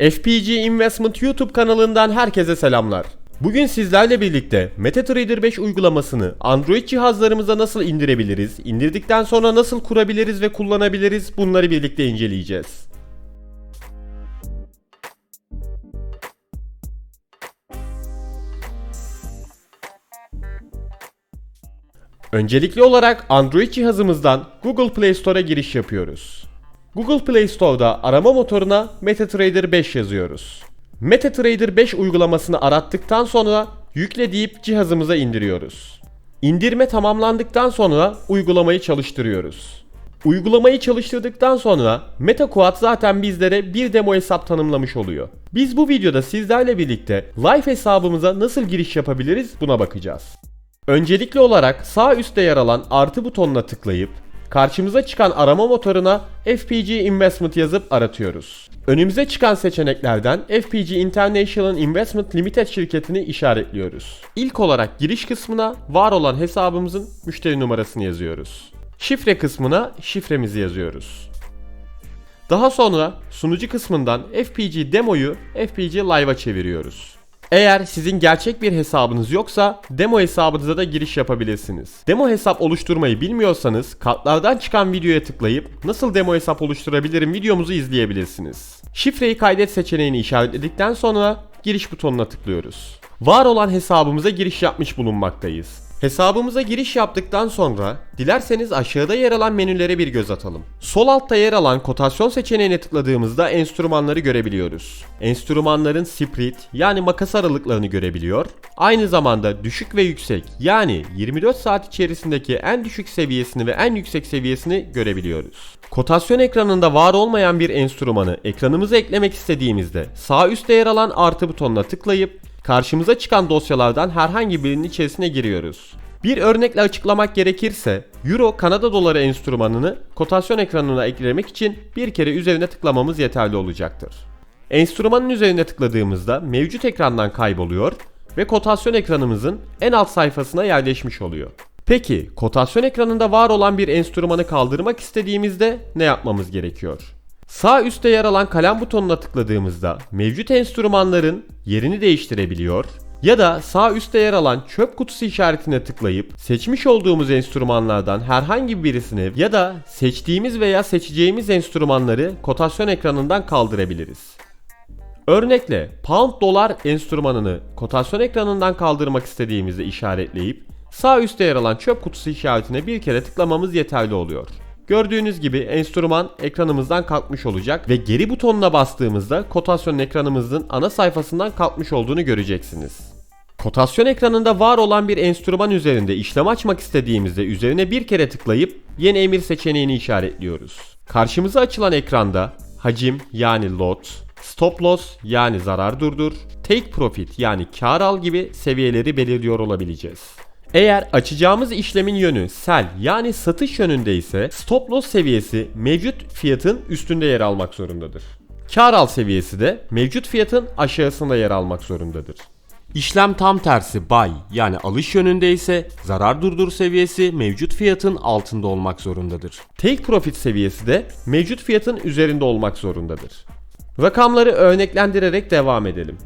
FPG Investment YouTube kanalından herkese selamlar. Bugün sizlerle birlikte MetaTrader 5 uygulamasını Android cihazlarımıza nasıl indirebiliriz, indirdikten sonra nasıl kurabiliriz ve kullanabiliriz bunları birlikte inceleyeceğiz. Öncelikli olarak Android cihazımızdan Google Play Store'a giriş yapıyoruz. Google Play Store'da arama motoruna MetaTrader 5 yazıyoruz. MetaTrader 5 uygulamasını arattıktan sonra yükle deyip cihazımıza indiriyoruz. İndirme tamamlandıktan sonra uygulamayı çalıştırıyoruz. Uygulamayı çalıştırdıktan sonra MetaQuad zaten bizlere bir demo hesap tanımlamış oluyor. Biz bu videoda sizlerle birlikte live hesabımıza nasıl giriş yapabiliriz buna bakacağız. Öncelikli olarak sağ üstte yer alan artı butonuna tıklayıp karşımıza çıkan arama motoruna FPG Investment yazıp aratıyoruz. Önümüze çıkan seçeneklerden FPG International Investment Limited şirketini işaretliyoruz. İlk olarak giriş kısmına var olan hesabımızın müşteri numarasını yazıyoruz. Şifre kısmına şifremizi yazıyoruz. Daha sonra sunucu kısmından FPG demoyu FPG Live'a çeviriyoruz. Eğer sizin gerçek bir hesabınız yoksa demo hesabınıza da giriş yapabilirsiniz. Demo hesap oluşturmayı bilmiyorsanız kartlardan çıkan videoya tıklayıp nasıl demo hesap oluşturabilirim videomuzu izleyebilirsiniz. Şifreyi kaydet seçeneğini işaretledikten sonra giriş butonuna tıklıyoruz. Var olan hesabımıza giriş yapmış bulunmaktayız. Hesabımıza giriş yaptıktan sonra dilerseniz aşağıda yer alan menülere bir göz atalım. Sol altta yer alan kotasyon seçeneğine tıkladığımızda enstrümanları görebiliyoruz. Enstrümanların split yani makas aralıklarını görebiliyor. Aynı zamanda düşük ve yüksek yani 24 saat içerisindeki en düşük seviyesini ve en yüksek seviyesini görebiliyoruz. Kotasyon ekranında var olmayan bir enstrümanı ekranımıza eklemek istediğimizde sağ üstte yer alan artı butonuna tıklayıp karşımıza çıkan dosyalardan herhangi birinin içerisine giriyoruz. Bir örnekle açıklamak gerekirse Euro Kanada doları enstrümanını kotasyon ekranına eklemek için bir kere üzerine tıklamamız yeterli olacaktır. Enstrümanın üzerine tıkladığımızda mevcut ekrandan kayboluyor ve kotasyon ekranımızın en alt sayfasına yerleşmiş oluyor. Peki kotasyon ekranında var olan bir enstrümanı kaldırmak istediğimizde ne yapmamız gerekiyor? Sağ üstte yer alan kalem butonuna tıkladığımızda mevcut enstrümanların yerini değiştirebiliyor ya da sağ üstte yer alan çöp kutusu işaretine tıklayıp seçmiş olduğumuz enstrümanlardan herhangi birisini ya da seçtiğimiz veya seçeceğimiz enstrümanları kotasyon ekranından kaldırabiliriz. Örnekle pound dolar enstrümanını kotasyon ekranından kaldırmak istediğimizde işaretleyip sağ üstte yer alan çöp kutusu işaretine bir kere tıklamamız yeterli oluyor. Gördüğünüz gibi enstrüman ekranımızdan kalkmış olacak ve geri butonuna bastığımızda kotasyon ekranımızın ana sayfasından kalkmış olduğunu göreceksiniz. Kotasyon ekranında var olan bir enstrüman üzerinde işlem açmak istediğimizde üzerine bir kere tıklayıp yeni emir seçeneğini işaretliyoruz. Karşımıza açılan ekranda hacim yani lot, stop loss yani zarar durdur, take profit yani kar al gibi seviyeleri belirliyor olabileceğiz. Eğer açacağımız işlemin yönü sell yani satış yönünde ise stop loss seviyesi mevcut fiyatın üstünde yer almak zorundadır. Kar al seviyesi de mevcut fiyatın aşağısında yer almak zorundadır. İşlem tam tersi buy yani alış yönünde ise zarar durdur seviyesi mevcut fiyatın altında olmak zorundadır. Take profit seviyesi de mevcut fiyatın üzerinde olmak zorundadır. Rakamları örneklendirerek devam edelim.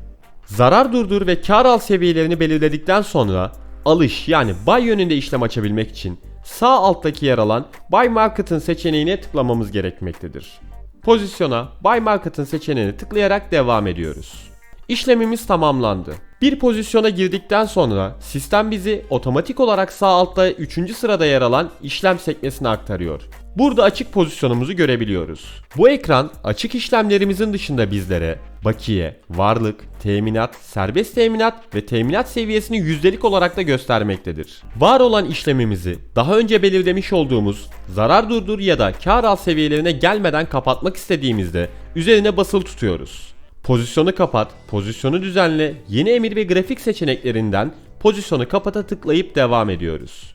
Zarar durdur ve kar al seviyelerini belirledikten sonra alış yani buy yönünde işlem açabilmek için sağ alttaki yer alan buy market'ın seçeneğine tıklamamız gerekmektedir. Pozisyona buy market'ın seçeneğine tıklayarak devam ediyoruz. İşlemimiz tamamlandı. Bir pozisyona girdikten sonra sistem bizi otomatik olarak sağ altta 3. sırada yer alan işlem sekmesine aktarıyor. Burada açık pozisyonumuzu görebiliyoruz. Bu ekran açık işlemlerimizin dışında bizlere bakiye, varlık, teminat, serbest teminat ve teminat seviyesini yüzdelik olarak da göstermektedir. Var olan işlemimizi daha önce belirlemiş olduğumuz zarar durdur ya da kar al seviyelerine gelmeden kapatmak istediğimizde üzerine basılı tutuyoruz. Pozisyonu kapat, pozisyonu düzenle, yeni emir ve grafik seçeneklerinden pozisyonu kapata tıklayıp devam ediyoruz.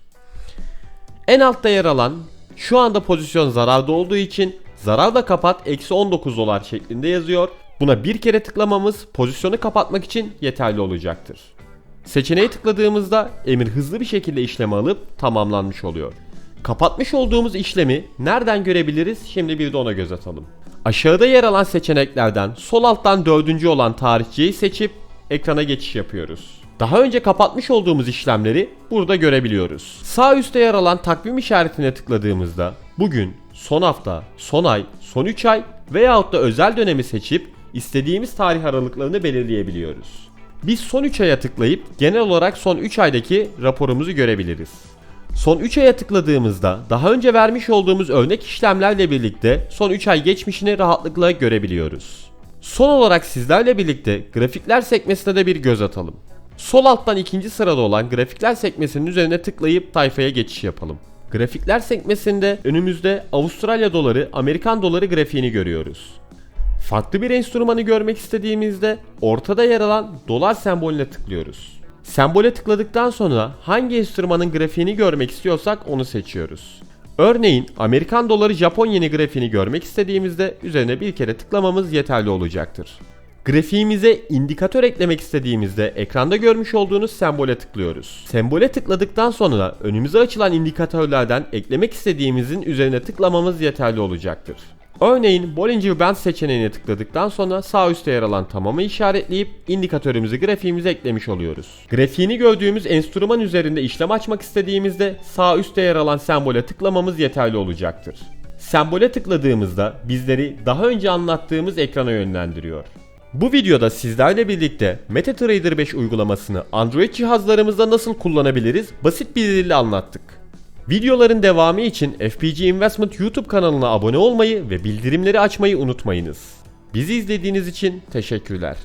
En altta yer alan şu anda pozisyon zararda olduğu için zarar da kapat eksi 19 dolar şeklinde yazıyor. Buna bir kere tıklamamız pozisyonu kapatmak için yeterli olacaktır. Seçeneğe tıkladığımızda emir hızlı bir şekilde işlemi alıp tamamlanmış oluyor. Kapatmış olduğumuz işlemi nereden görebiliriz? Şimdi bir de ona göz atalım. Aşağıda yer alan seçeneklerden sol alttan dördüncü olan tarihçeyi seçip ekrana geçiş yapıyoruz. Daha önce kapatmış olduğumuz işlemleri burada görebiliyoruz. Sağ üstte yer alan takvim işaretine tıkladığımızda bugün, son hafta, son ay, son 3 ay veyahut da özel dönemi seçip istediğimiz tarih aralıklarını belirleyebiliyoruz. Biz son 3 aya tıklayıp genel olarak son 3 aydaki raporumuzu görebiliriz. Son 3 aya tıkladığımızda daha önce vermiş olduğumuz örnek işlemlerle birlikte son 3 ay geçmişini rahatlıkla görebiliyoruz. Son olarak sizlerle birlikte grafikler sekmesine de bir göz atalım. Sol alttan ikinci sırada olan grafikler sekmesinin üzerine tıklayıp sayfaya geçiş yapalım. Grafikler sekmesinde önümüzde Avustralya doları, Amerikan doları grafiğini görüyoruz. Farklı bir enstrümanı görmek istediğimizde ortada yer alan dolar sembolüne tıklıyoruz. Sembole tıkladıktan sonra hangi enstrümanın grafiğini görmek istiyorsak onu seçiyoruz. Örneğin Amerikan doları Japon yeni grafiğini görmek istediğimizde üzerine bir kere tıklamamız yeterli olacaktır. Grafiğimize indikatör eklemek istediğimizde ekranda görmüş olduğunuz sembole tıklıyoruz. Sembole tıkladıktan sonra önümüze açılan indikatörlerden eklemek istediğimizin üzerine tıklamamız yeterli olacaktır. Örneğin Bollinger Band seçeneğine tıkladıktan sonra sağ üstte yer alan tamamı işaretleyip indikatörümüzü grafiğimize eklemiş oluyoruz. Grafiğini gördüğümüz enstrüman üzerinde işlem açmak istediğimizde sağ üstte yer alan sembole tıklamamız yeterli olacaktır. Sembole tıkladığımızda bizleri daha önce anlattığımız ekrana yönlendiriyor. Bu videoda sizlerle birlikte MetaTrader 5 uygulamasını Android cihazlarımızda nasıl kullanabiliriz basit bir dille anlattık. Videoların devamı için FPG Investment YouTube kanalına abone olmayı ve bildirimleri açmayı unutmayınız. Bizi izlediğiniz için teşekkürler.